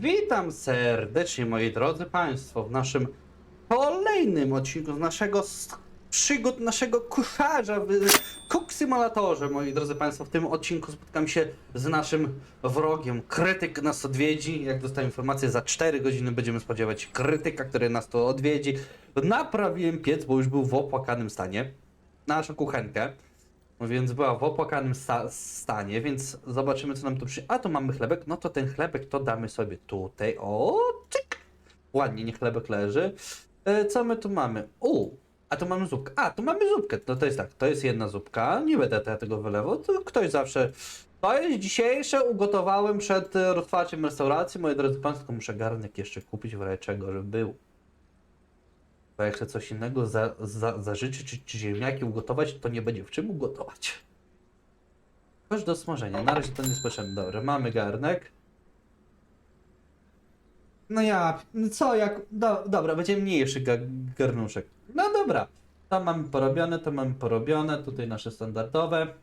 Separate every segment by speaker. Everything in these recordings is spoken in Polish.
Speaker 1: Witam serdecznie, moi drodzy Państwo, w naszym kolejnym odcinku z naszego przygód naszego kucharza w Cook moi drodzy Państwo. W tym odcinku spotkam się z naszym wrogiem. Krytyk nas odwiedzi. Jak dostałem informację, za 4 godziny będziemy spodziewać się krytyka, który nas tu odwiedzi. Naprawiłem piec, bo już był w opłakanym stanie. Naszą kuchenkę. Więc była w opłakanym sta stanie, więc zobaczymy co nam tu przy... A, tu mamy chlebek, no to ten chlebek to damy sobie tutaj, o, czyk! Ładnie, nie chlebek leży. E, co my tu mamy? U, a tu mamy zupkę. A, tu mamy zupkę, no to jest tak, to jest jedna zupka, nie będę te- tego wylewał, to ktoś zawsze... To jest dzisiejsze, ugotowałem przed e, rozpoczęciem restauracji, moi drodzy państwo, muszę garnek jeszcze kupić w razie czego, żeby był. Bo jak chcę coś innego za, za, zażyczyć, czy, czy ziemniaki ugotować, to nie będzie w czym ugotować. Chodź do smażenia. Na razie to nie jest potrzebne. Dobra, mamy garnek. No ja, co jak, do, dobra, będzie mniejszy ga, garnuszek. No dobra, to mamy porobione, to mamy porobione, tutaj nasze standardowe.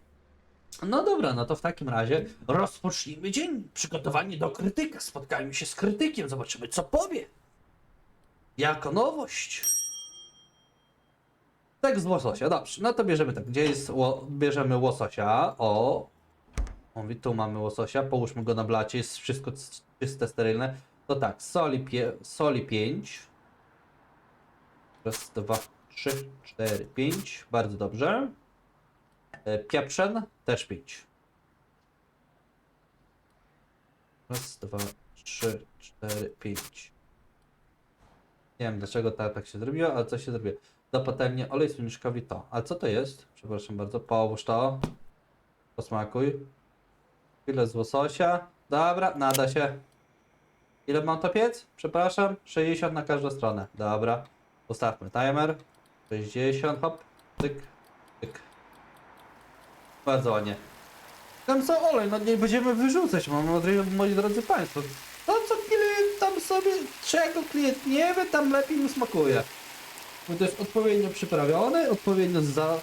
Speaker 1: No dobra, no to w takim razie rozpocznijmy dzień. Przygotowanie do krytyka. Spotkajmy się z krytykiem, zobaczymy co powie. Jako nowość. Tak z łososia, dobrze. No to bierzemy tak. Gdzie jest ło... Bierzemy łososia. O. Mówi, tu mamy łososia. Połóżmy go na blacie. Jest wszystko czyste, sterylne. To tak, soli, pie... soli 5. Raz, dwa, trzy, cztery, pięć. Bardzo dobrze. E, Pieprzyn też 5. Raz, dwa, trzy, cztery, pięć. Nie wiem dlaczego tak, tak się zrobiło, ale co się zrobiło. Do patelni olej słoneczkowy to. A co to jest? Przepraszam bardzo, połóż to. Posmakuj. Chwilę z łososia. Dobra, nada się. Ile mam to piec? Przepraszam, 60 na każdą stronę. Dobra. Ustawmy timer. 60, hop. Tyk, tyk. Bardzo ładnie. Tam są olej, no nie będziemy wyrzucać, nadzieję, moi drodzy Państwo. To co klient tam sobie, czego klient nie wie, tam lepiej mu smakuje. Bo to jest odpowiednio przyprawiony, odpowiednio za...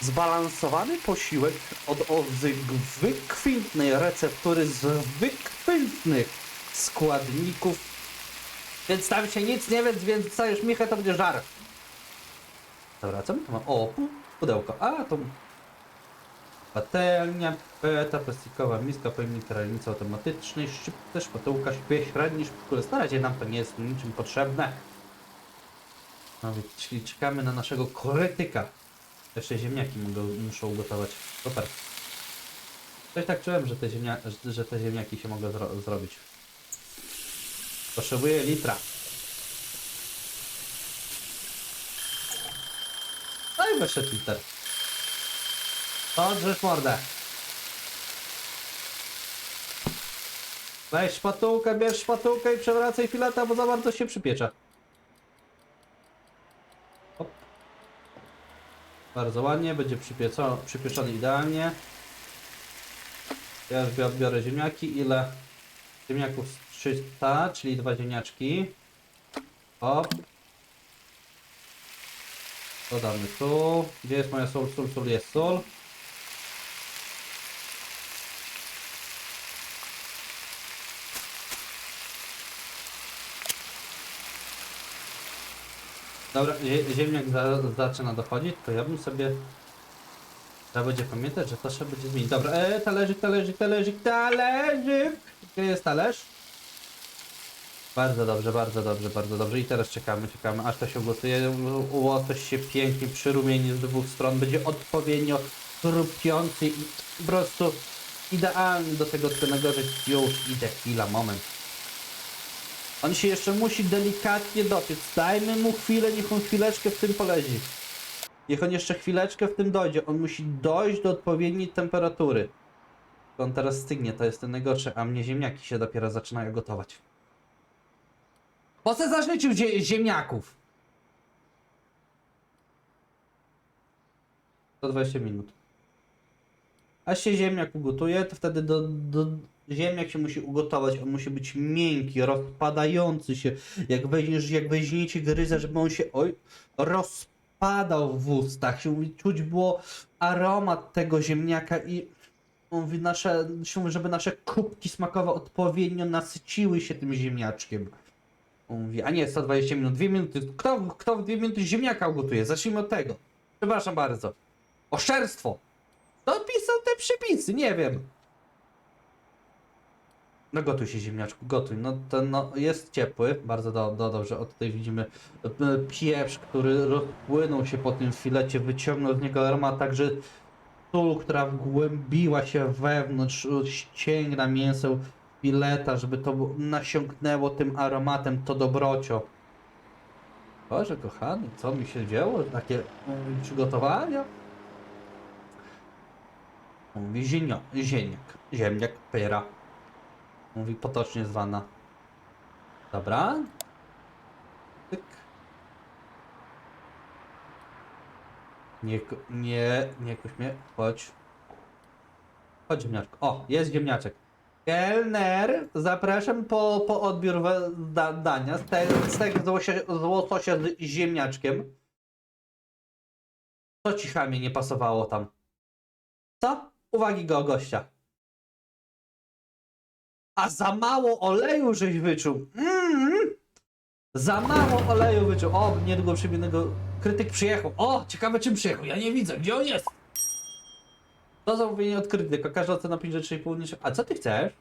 Speaker 1: zbalansowany posiłek od o wy- wykwintnej receptury z wykwintnych składników. Więc tam się nic nie wie, więc stajesz michę, to będzie żar. Dobra, co my tu mamy? O, pu- pudełko. A, to Patelnia, peta, plastikowa miska, pojemnik rolnicy automatycznej, szczypce, szpatułka, śpie, średni, szpatułka. Na razie nam to nie jest niczym potrzebne. No więc czekamy na naszego krytyka. Jeszcze ziemniaki mogą, muszą ugotować. Super. Coś tak czułem, że te, ziemnia, że- te ziemniaki się mogą zro zrobić. Potrzebuję litra. No i wyszedł liter. Odrzesz mordę. Weź szpatułkę, bierz szpatułkę i przewracaj fileta, bo za bardzo się przypiecze. Bardzo ładnie, będzie przypieco, przypieczony idealnie. Ja już biorę, ziemniaki. Ile? Ziemniaków z 300, czyli dwa ziemniaczki. Hop. Dodamy tu. Gdzie jest moja sól? Sól, sól, jest sól. Dobra, zie- ziemniak za, zaczyna dochodzić, to ja bym sobie... Trzeba będzie pamiętać, że to trzeba będzie zmienić. Dobra, e, talerzyk, talerzyk, talerzyk, talerzyk! Gdzie jest talerz? Bardzo dobrze, bardzo dobrze, bardzo dobrze. I teraz czekamy, czekamy, aż to się ugotuje. Łosoś się pięknie przyrumieni z dwóch stron. Będzie odpowiednio chrupiący i po prostu idealny do tego tkionego, że już idzie chwila, moment. On się jeszcze musi delikatnie dopiec. Dajmy mu chwilę, niech on chwileczkę w tym polezi. Niech on jeszcze chwileczkę w tym dojdzie. On musi dojść do odpowiedniej temperatury. On teraz stygnie, to jest ten najgorsze, a mnie ziemniaki się dopiero zaczynają gotować. Po co zaczniecie zie ziemniaków? 120 minut. A się ziemniak ugotuje, to wtedy do, do ziemniak się musi ugotować. On musi być miękki, rozpadający się. Jak weźmiesz, jak weźmiecie gryzę, żeby on się oj, rozpadał w ustach, się czuć było aromat tego ziemniaka i Mówi, nasze, żeby nasze kubki smakowe odpowiednio nasyciły się tym ziemniaczkiem. Mówi, a nie 120 minut, 2 minuty. Kto, kto w 2 minuty ziemniaka ugotuje? Zacznijmy od tego. Przepraszam bardzo. Oszczerstwo. Kto pisał te przepisy? Nie wiem. No gotuj się ziemniaczku, gotuj. No ten no, jest ciepły, bardzo do, do, dobrze. O tutaj widzimy e, pieprz, który rozpłynął się po tym filecie, wyciągnął z niego aromat, także sól, która wgłębiła się wewnątrz, e, ścięgna mięso fileta, żeby to nasiąknęło tym aromatem, to dobrocio. Boże kochany, co mi się działo? Takie mm, przygotowania? Mówi ziemniak, ziemniak, pyra. Mówi potocznie zwana. Dobra. Tyk. Nie, nie, nie kuś mnie, chodź. Chodź ziemniaczku. O, jest ziemniaczek. Kelner, zapraszam po, po odbiór da, dania z, te, tego z łososia z ziemniaczkiem. Co ci chamie nie pasowało tam? Co? Uwagi go gościa. A za mało oleju żeś wyczuł. Mm. Za mało oleju wyczuł. O, niedługo przybiegnego krytyk przyjechał. O, ciekawe czym przyjechał. Ja nie widzę. Gdzie on jest? To zamówienie od krytyka. Każda ocena 5 rzeczy i niż... A co ty chcesz?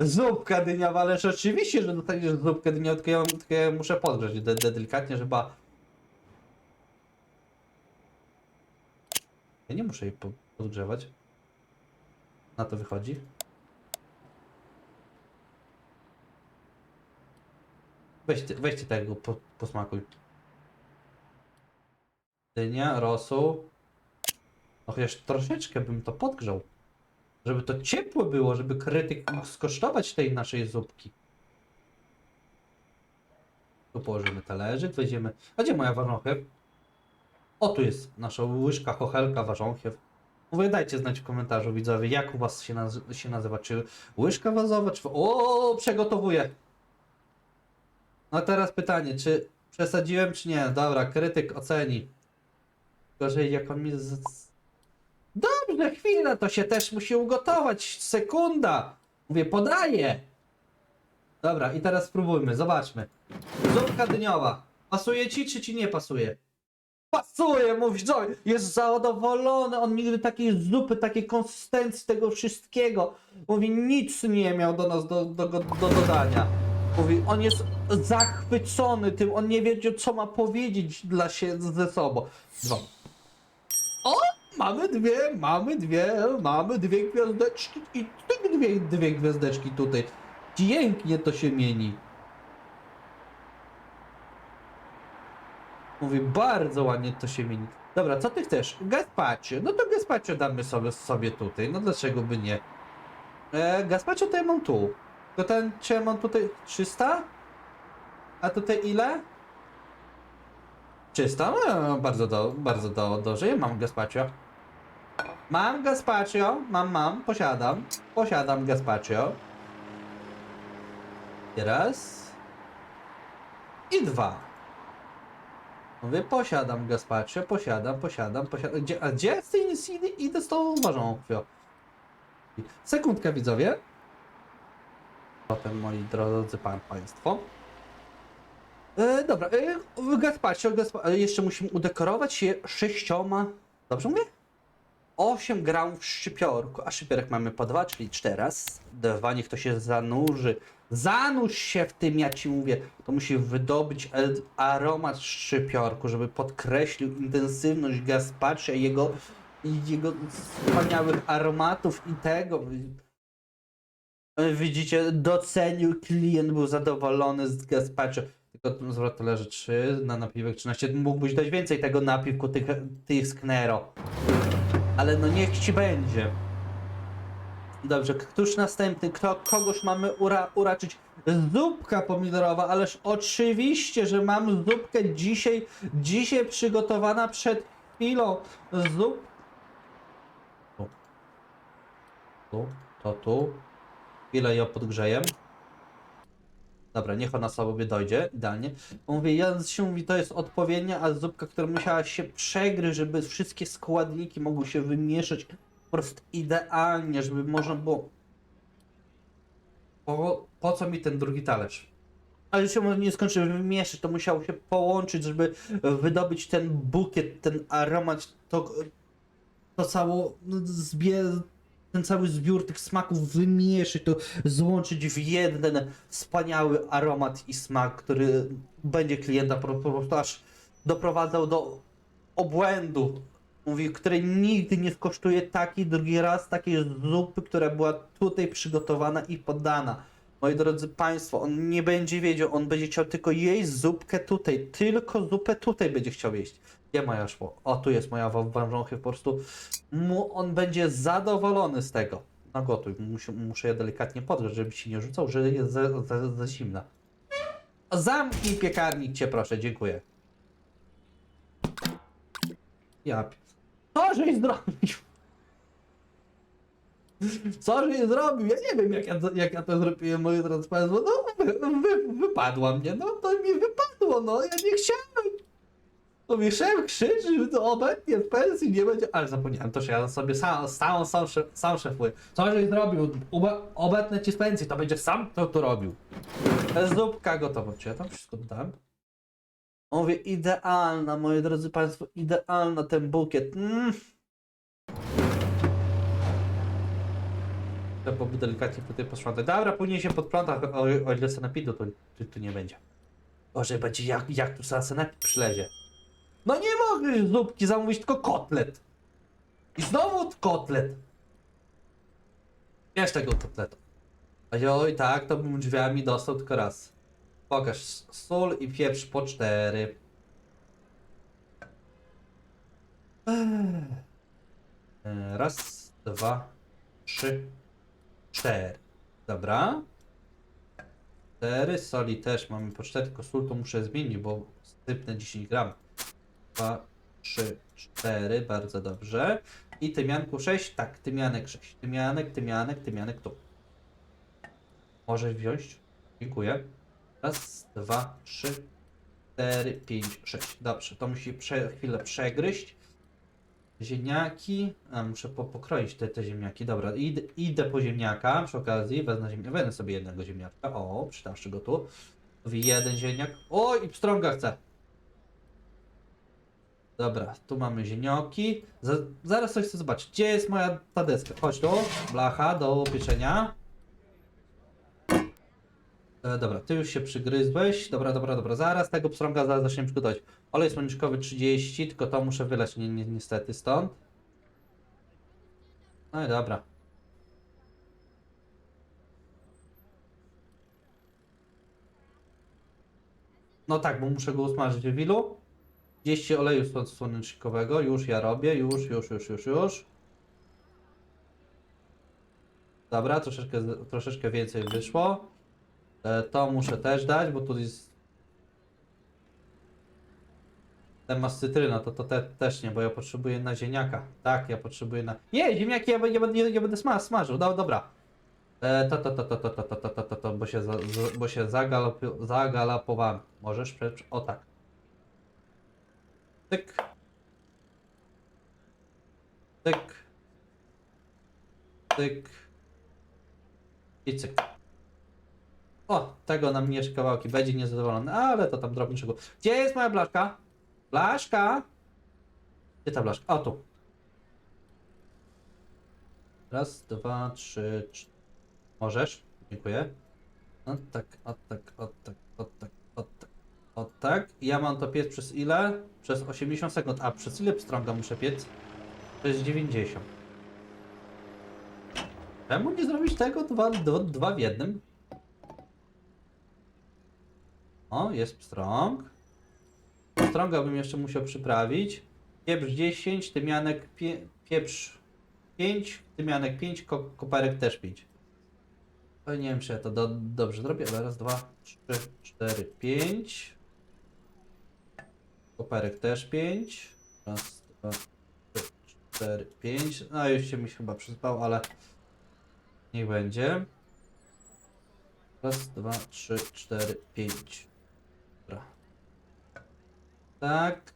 Speaker 1: Zupka dyniowa, ależ oczywiście, że dostaniesz zupkę dyniową, tylko ja, tylko ja muszę podgrzać de, de, delikatnie, żeby... Ja nie muszę jej po, podgrzewać. Na to wychodzi. Weź ty, weź ty tego, po, posmakuj. Dynia, rosół. No chociaż troszeczkę bym to podgrzał. Żeby to ciepłe było, żeby krytyk mógł skosztować tej naszej zupki. Tu położymy talerzyk, weźmiemy... A gdzie moja warzochiew? O, tu jest nasza łyżka, chochelka, warzochiew. Mówię, dajcie znać w komentarzu widzowie, jak u was się, naz się nazywa, czy łyżka wazowa, czy... O, przygotowuję! No teraz pytanie, czy przesadziłem, czy nie? Dobra, krytyk oceni. Gorzej, jak on mi z... Dobrze, chwilę, to się też musi ugotować. Sekunda. Mówię, podaję. Dobra, i teraz spróbujmy, zobaczmy. Zupka dyniowa. Pasuje ci, czy ci nie pasuje? Pasuje, mówi Joy. Jest zadowolony. On nigdy takiej zupy, takiej konsystencji tego wszystkiego. Mówi, nic nie miał do nas do, do, do, do dodania. Mówi, on jest zachwycony tym, on nie wiedział, co ma powiedzieć dla się ze sobą. Dwa. O, mamy dwie, mamy dwie, mamy dwie gwiazdeczki i tych dwie, dwie gwiazdeczki tutaj. Pięknie to się mieni. Mówi, bardzo ładnie to się mieni. Dobra, co ty chcesz? Gazpacio. No to gazpacio damy sobie, sobie tutaj. No dlaczego by nie? E, gazpacio to ja mam tu. To ten, czy ja mam tutaj 300? A tutaj ile? 300? No, bardzo, do, bardzo do, dobrze. Ja mam gazpacio. Mam gazpacio. Mam, mam. Posiadam. Posiadam gazpacio. I raz. I dwa. Mówię, posiadam gazpacio, posiadam, posiadam, posiadam. Gdzie, a gdzie z tej idę, z tą ważąchwią? Sekundkę, widzowie. Potem, moi drodzy pan, państwo. E, dobra, e, e, jeszcze musimy udekorować je sześcioma, dobrze mówię? 8 gramów szczypiorku, a szczypiorek mamy po dwa, czyli cztery raz. Dwa, niech to się zanurzy. Zanurz się w tym, ja ci mówię. To musi wydobyć aromat szczypiorku, żeby podkreślił intensywność gazpacia i jego, i jego wspaniałych aromatów i tego. E, Widzicie, docenił klient, był zadowolony z gazpacho. Tylko zwrot leży 3 na napiwek 13. Mógłbyś dać więcej tego napiwku, tych, tych sknero. Ale no niech ci będzie. Dobrze, któż następny? Kto, kogoś mamy ura, uraczyć? Zupka pomidorowa, ależ oczywiście, że mam zupkę dzisiaj, dzisiaj przygotowana przed chwilą. Zup... Tu, to tu. Chwilę ją podgrzeję. Dobra, niech ona sobie dojdzie, idealnie. Mówię, ja się mówi, to jest odpowiednia, a zupka, która musiała się przegryźć, żeby wszystkie składniki mogły się wymieszać prostu idealnie, żeby można było... Po, po co mi ten drugi talerz? Ale się nie skończy wymieszać, to musiało się połączyć, żeby wydobyć ten bukiet, ten aromat, to, to cało zbie, ten cały zbiór tych smaków wymieszyć, to złączyć w jeden wspaniały aromat i smak, który będzie klienta po, prostu aż doprowadzał do obłędu. Mówi, której nigdy nie skosztuje taki drugi raz takiej zupy, która była tutaj przygotowana i podana. Moi drodzy Państwo, on nie będzie wiedział, on będzie chciał tylko jeść zupkę tutaj, tylko zupę tutaj będzie chciał jeść. Gdzie moja szło? O, tu jest moja wa- wężonchy, po prostu mu, on będzie zadowolony z tego. No gotuj, muszę, muszę je delikatnie podgrzać, żeby ci nie rzucał, że jest za, za, za zimna. Zamknij piekarnik cię proszę, dziękuję. Ja... Co żeś zrobił? Co żeś zrobił? Ja nie wiem jak ja, to- jak ja to zrobiłem, moi drodzy państwo. No, wy, wy, wypadła mnie, no to mi wypadło, no, ja nie chciałem. No mi szef krzyczy, to obecnie z pensji nie będzie. Ale zapomniałem, to że ja sobie sam, sam, sam, szef, sam szefuję. Co żeś zrobił? Ube, obetnę ci z pensji, to będzie sam to tu robił. Zupka gotowa. Czy ja tam wszystko dodałem? Mówię, idealna, moi drodzy państwo, idealna ten bukiet. Mm. Trzeba by delikatnie tutaj posprzątać. Dobra, później się podpląta, o, o ile sanepidu tu, tu, tu nie będzie. Boże, będzie jak, jak tu sanepid przylezie. No nie mogę zupki zamówić, tylko kotlet. I znowu kotlet. Bierz tego kotletu. Oj, tak, to bym drzwiami dostał tylko raz. Pokaż sól i pieprz po cztery. Ech. E, Raz, dwa, trzy, cztery. Dobra. Cztery, soli też mamy po cztery, tylko sól to muszę zmienić, bo sypnę 10 gram. Dwa, trzy, cztery, bardzo dobrze. I tymianku 6, tak, tymianek 6. Tymianek, tymianek, tymianek tu. Możesz wziąć? Dziękuję. Raz, dwa, trzy, cztery, pięć, sześć. Dobrze, to musi prze, chwilę przegryźć. Ziemniaki. A, muszę po, pokroić te, te ziemniaki. Dobra, idę, idę po ziemniaka przy okazji. Wezmę, ziemnia, wezmę sobie jednego ziemniaka. O, przydawszy go tu. Jeden ziemniak. O, i pstrąga chcę. Dobra, tu mamy ziemnioki. Za, zaraz coś chcę zobaczyć. Gdzie jest moja ta deska? Chodź tu. Blacha do pieczenia. E, dobra, ty już się przygryzłeś. Dobra, dobra, dobra. Zaraz tego pstrąga zaraz zaczniemy przygotować. Olej słoneczkowy 30, tylko to muszę wylać ni ni niestety stąd. No i dobra. No tak, bo muszę go usmażyć w wilu. 30 oleju słon- słonecznikowego. Już ja robię. Już, już, już, już, już. Dobra, troszeczkę, troszeczkę więcej wyszło. E, To muszę też dać, bo tu jest. Ten masz cytryna, to, to te, też nie, bo ja potrzebuję na ziemniaka. Tak, ja potrzebuję na. Nie, ziemniaki ja, ja, będę- ja będę sma, smażył. No, dobra. E, to, to, to, to, to, to, to, to, to, to, to, bo się, za, z- bo się zagalopi, zagalopowałem. Możesz przecież. O tak. Tyk. Tyk. Tyk. I cyk. O, tego nam nie kawałki, będzie niezadowolony, ale to tam drobny szczegół. Gdzie jest moja blaszka? Blaszka? Gdzie ta blaszka? O, tu. Raz, dwa, trzy, cztery. Możesz? Dziękuję. O tak, o tak, o tak, o tak, o tak, o tak. Ja mam to piec przez ile? Przez 80 sekund. A przez ile pstrąga muszę piec? Przez 90. Czemu nie zrobić tego dwa, dwa, dwa w jednym? O, jest pstrąg. Pstrąga bym jeszcze musiał przyprawić. Pieprz 10, tymianek pie, pieprz 5, tymianek 5, ko, koperek też 5. O, nie wiem, czy ja to do, dobrze zrobię, raz, dwa, trzy, cztery, pięć. Koperek też 5. Raz, dwa, trzy, cztery, pięć. No już się mi chyba przyspał, ale niech będzie. Raz, dwa, trzy, cztery, pięć. Tak.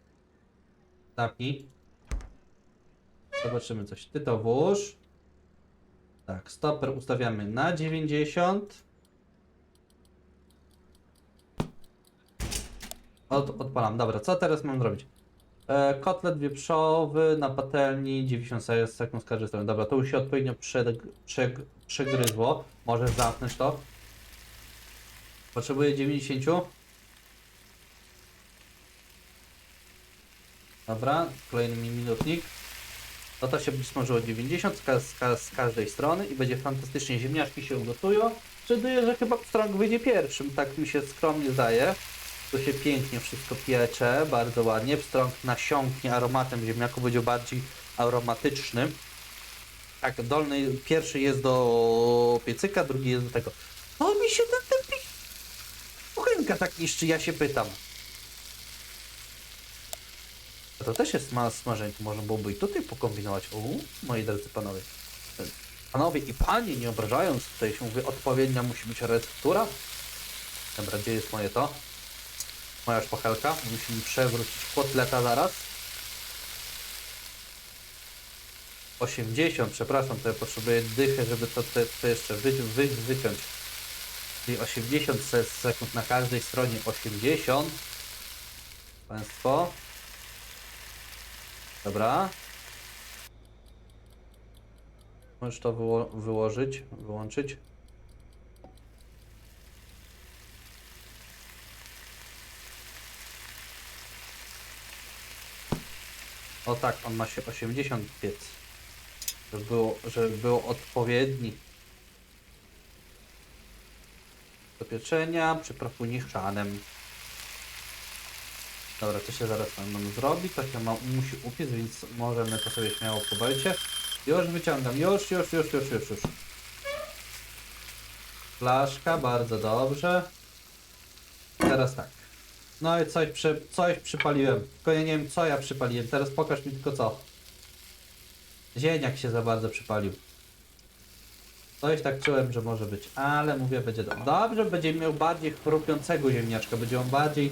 Speaker 1: Tapnij. Zobaczymy coś. Ty to włóż. Tak, stoper ustawiamy na 90. Od, odpalam. Dobra, co teraz mam zrobić? E, kotlet wieprzowy na patelni 90 sekund z każdej strony. Dobra, to już się odpowiednio przeg, przeg, przegryzło. Możesz zamknąć to. Potrzebuję 90. Dobra, kolejny mi minutnik. No to się będzie smażyło 90 z, ka z, ka z każdej strony i będzie fantastycznie. Ziemniaczki się ugotują. Przewiduję, że chyba pstrąg wyjdzie pierwszym, tak mi się skromnie zdaje. Tu się pięknie wszystko piecze, bardzo ładnie. Pstrąg nasiąknie aromatem ziemniaku, będzie bardziej aromatyczny. Tak, dolny, pierwszy jest do piecyka, drugi jest do tego. No mi się ten, ten pi- kuchenka tak niszczy, ja się pytam. A To też jest sma smażenie, to można byłoby i tutaj pokombinować. Uuu, moi drodzy panowie. Panowie i panie, nie obrażając, tutaj się mówi, odpowiednia musi być receptura. Dobra, gdzie jest moje to? Moja szpachelka. Musimy przewrócić kotleta zaraz. 80, przepraszam, to ja potrzebuję dychę, żeby to, to, to jeszcze wy, wy, wyciąć. Czyli 80 se- sekund na każdej stronie. 80. Państwo. Dobra. Możesz to wyło wyłożyć, wyłączyć. O tak, on ma się 80 piec. Żeby było, żeby było odpowiedni. Do pieczenia, przypraw uniczanem. Dobra, to się zaraz nam zrobi, to się ma, musi upiec, więc możemy to sobie śmiało kubełcie. Już wyciągam, już, już, już, już, już, już. Flaszka, bardzo dobrze. Teraz tak. No i coś, przy, coś przypaliłem. Tylko ja nie wiem co ja przypaliłem. Teraz pokaż mi tylko co. Ziemniak się za bardzo przypalił. Coś tak czułem, że może być. Ale mówię, będzie dobrze. Dobrze, będzie miał bardziej chrupiącego ziemniaczka. Będzie on bardziej...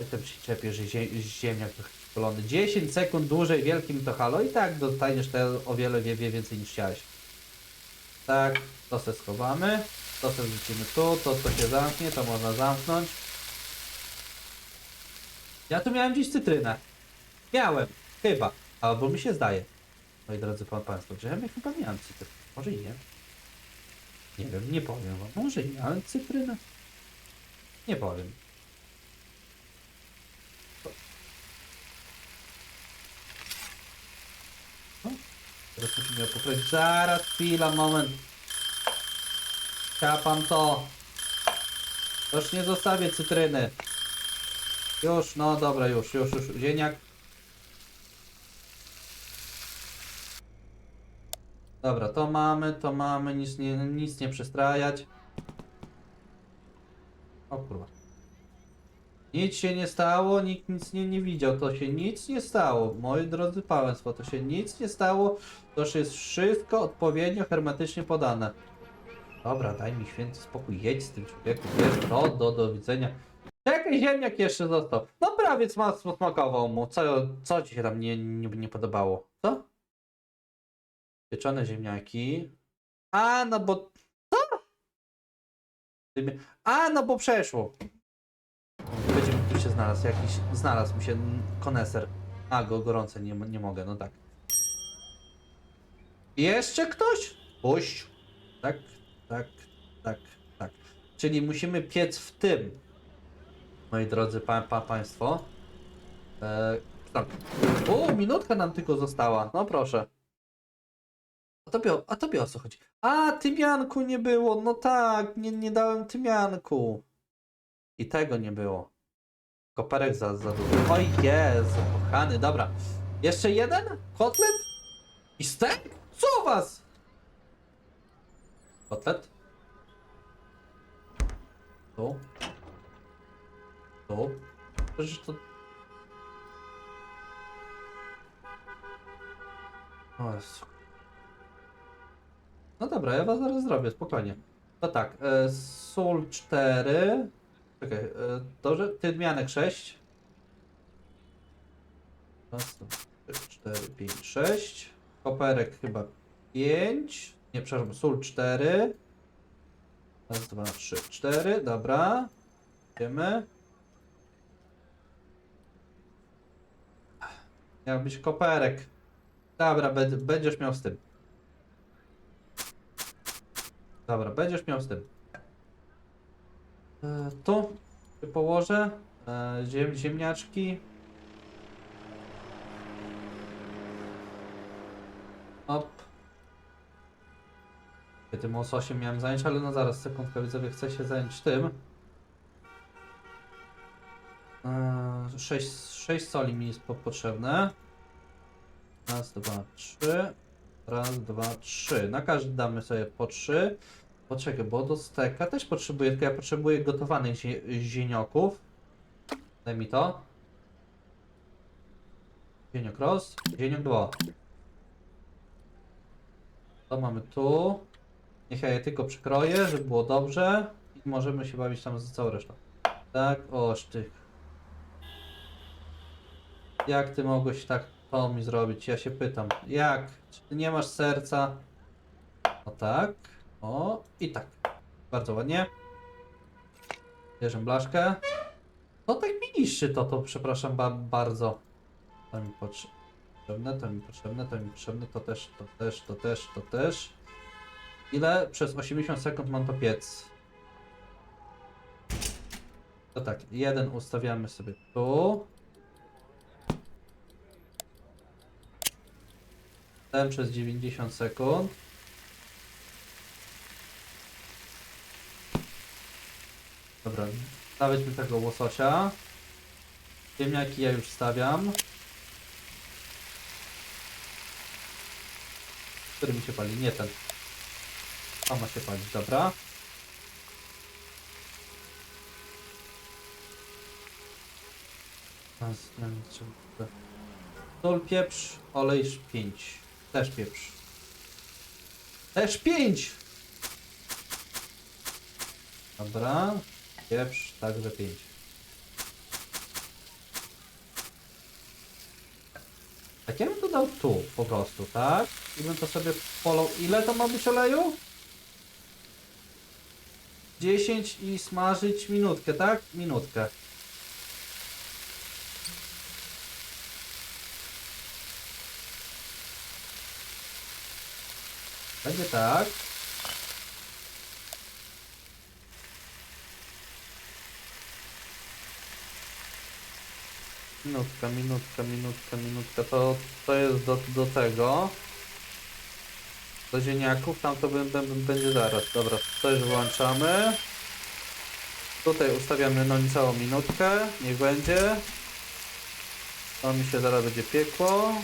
Speaker 1: Jestem się czepię, że zie ziemniak spalony. 10 sekund dłużej wielkim to halo i tak dostaniesz te o wiele wie, wie więcej niż chciałeś. Tak, to se schowamy. To se wrzucimy tu, to to się zamknie, to można zamknąć. Ja tu miałem gdzieś cytrynę. Miałem, chyba. Albo mi się zdaje. Moi drodzy pan, państwo, że ja chyba miałem cytrynę. Może i nie. Nie wiem, nie powiem wam. Może i miałem cytrynę. Nie powiem. Musimy ją poprawić. Zaraz, chwila, moment. Pan to. Już nie zostawię cytryny. Już, no dobra, już, już, już. Zieniak. Dobra, to mamy, to mamy, nic nie, nic nie przestrajać. O kurwa. Nic się nie stało, nikt nic nie, nie widział, to się nic nie stało. Moi drodzy państwo, to się nic nie stało. To już jest wszystko odpowiednio hermetycznie podane. Dobra, daj mi święty spokój, jedź z tym człowieku, wiesz, do, do, do widzenia. Czekaj, ziemniak jeszcze został. No prawie sma- smakował mu. Co, co ci się tam nie, nie, nie podobało? Co? Pieczone ziemniaki. A, no bo... Co? A, no bo przeszło. Się znalazł jakiś... Znalazł mi się koneser. A, go gorące, nie, nie mogę, no tak. Jeszcze ktoś? Puść. Tak, tak, tak, tak. Czyli musimy piec w tym. Moi drodzy pa, pa, państwo. E, tak. O, minutka nam tylko została. No proszę. A tobie, a tobie o co chodzi? A, tymianku nie było. No tak, nie, nie dałem tymianku. I tego nie było. Koperek za, za dużo. Oj Jezu, kochany, dobra. Jeszcze jeden? Kotlet? I stek? Co u was? Kotlet? Tu? Tu? Przecież to... O Jezu. No dobra, ja was zaraz zrobię, spokojnie. To tak, e, sól 4. Czekaj, e, dobrze, tymianek 6. Raz, dwa. 4, 5, 6. Koperek chyba 5. Nie, przepraszam, sól 4. Raz, dwa, trzy, cztery. Dobra. Idziemy. Miał być koperek. Dobra, bę- będziesz miał z tym. Dobra, będziesz miał z tym. E, tu położę. E, ziem, ziemniaczki. Op. Tym łososiem miałem zająć, ale no zaraz, sekundkę, widzowie, chcę się zająć tym. 6, 6 soli mi jest po- potrzebne. Raz, dwa, trzy. Raz, dwa, trzy. Na każdy damy sobie po trzy. Poczekaj, bo do steka też potrzebuję, tylko ja potrzebuję gotowanych zie zienioków. Daj mi to. Zieniok roz, zieniok dwa. To mamy tu. Niech ja je tylko przykroję, żeby było dobrze. I możemy się bawić tam z całą resztą. Tak, oż ty. Jak ty mogłeś tak to mi zrobić? Ja się pytam. Jak? Czy ty nie masz serca? O tak. O i tak. Bardzo ładnie. Bierzemy blaszkę. No tak mi niszczy to, to przepraszam ba bardzo. To mi potrzebne, to mi potrzebne, to mi potrzebne, to też, to też, to też, to też. Ile? Przez 80 sekund mam to piec. To tak, jeden ustawiamy sobie tu. Ten przez 90 sekund. Dobra, stawiać mi tego łososia. Ziemniaki ja już stawiam. Który mi się pali? Nie ten. A ma się palić, dobra. Sól, pieprz, olej 5. Też pieprz. Też 5! Dobra. Pieprz, także 5. Tak ja bym to dał tu po prostu, tak? I bym to sobie polał. Ile to ma być oleju? 10 i smażyć minutkę, tak? Minutkę. Będzie tak. Minutka, minutka, minutka, minutka. To, to jest do, do tego. Do ziemniaków. Tam to będzie zaraz. Dobra, to już włączamy. Tutaj ustawiamy no niecałą minutkę. Niech będzie. To mi się zaraz będzie piekło.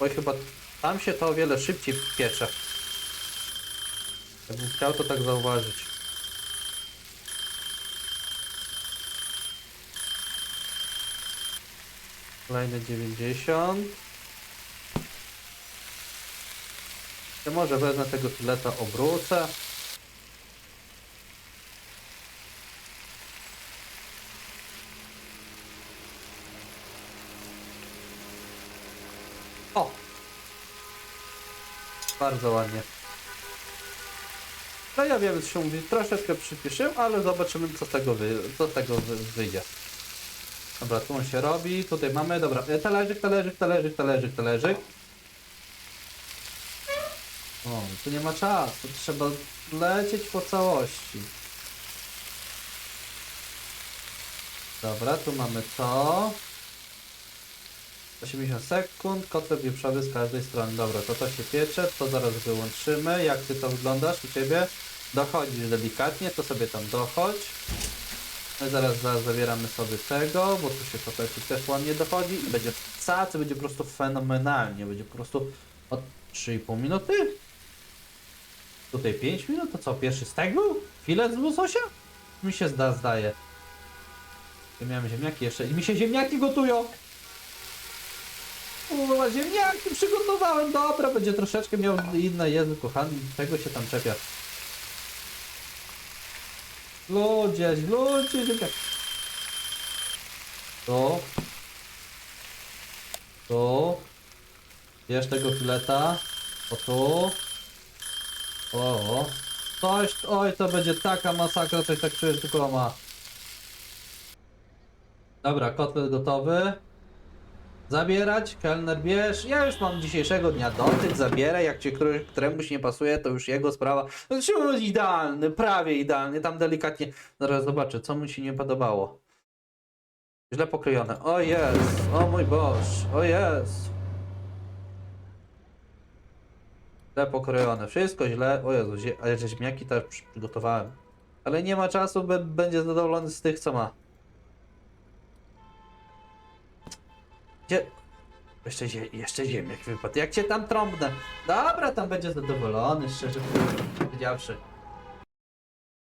Speaker 1: Oj, chyba tam się to o wiele szybciej piecze. Jakbym chciał to tak zauważyć. Kolejne 90. Ja może wezmę tego fileta, obrócę. O! Bardzo ładnie. No ja wiem, co się mówi, troszeczkę przyspieszyłem, ale zobaczymy, co z tego, wy, co z tego wy, wyjdzie. Dobra, tu on się robi, tutaj mamy, dobra, e, talerzyk, talerzyk, talerzyk, talerzyk, talerzyk. O, tu nie ma czasu, trzeba lecieć po całości. Dobra, tu mamy to. 80 sekund, kotlet wieprzowy z każdej strony. Dobra, to to się piecze, to zaraz wyłączymy. Jak ty to wyglądasz u ciebie? Dochodzisz delikatnie, to sobie tam dochodź. My zaraz, zaraz zabieramy sobie tego, bo tu się kotlecik też ładnie dochodzi i będzie cacy, będzie po prostu fenomenalnie. Będzie po prostu od 3,5 minuty. Tutaj 5 minut, to co, pierwszy stek był? Filet z łososia? Mi się zda, zdaje. Ja miałem ziemniaki jeszcze i mi się ziemniaki gotują. Kurwa, ziemniaki przygotowałem, dobra, będzie troszeczkę miał inne, Jezu kochany, tego się tam czepia. Ludzie, ludzie, ludzie. Tu. Tu. Bierz tego fileta. O tu. O. Coś, oj, to będzie taka masakra, coś tak czuję, tylko ma. Dobra, kotlet gotowy. Zabierać, kelner bierz. Ja już mam dzisiejszego dnia dotyk, zabieraj. Jak cię któremuś nie pasuje, to już jego sprawa. Znaczy, idealny, prawie idealny, tam delikatnie. Zaraz zobaczę, co mu się nie podobało. Źle pokrojone. O jest, o mój Boż, o jest. Źle pokrojone, wszystko źle. O Jezu, ale że ziemniaki też przy- przygotowałem. Ale nie ma czasu, będzie zadowolony z tych, co ma. Gdzie? Jeszcze, zie jeszcze ziemniak wypadł. Jak cię tam trąbnę? Dobra, tam będzie zadowolony, szczerze powiedziawszy.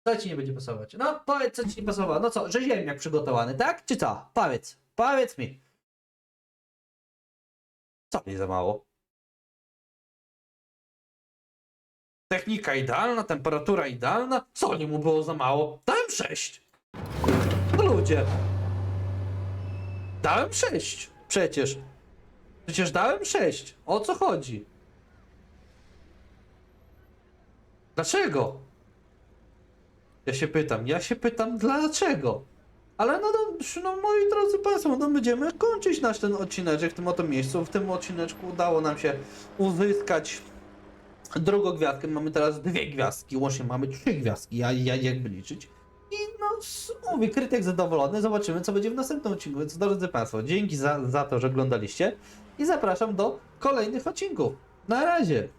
Speaker 1: Co ci nie będzie pasować? No, powiedz, co ci nie pasowało. No co, że ziemniak przygotowany, tak? Czy co? Powiedz. Powiedz mi. Co mi za mało? Technika idealna, temperatura idealna. Soli mu było za mało. Dałem 6. No ludzie. Dałem 6. Przecież. Przecież dałem 6. O co chodzi? Dlaczego? Ja się pytam, ja się pytam dlaczego? Ale no, no, no moi drodzy Państwo, no będziemy kończyć nasz ten odcineczek w tym oto miejscu. W tym odcineczku udało nam się uzyskać drugą gwiazdkę. Mamy teraz dwie gwiazdki, łącznie mamy trzy gwiazdki, ja, ja jakby liczyć. I no, mówię, krytyk zadowolony, zobaczymy co będzie w następnym odcinku. Więc drodzy Państwo, dzięki za, za to, że oglądaliście i zapraszam do kolejnych odcinków. Na razie!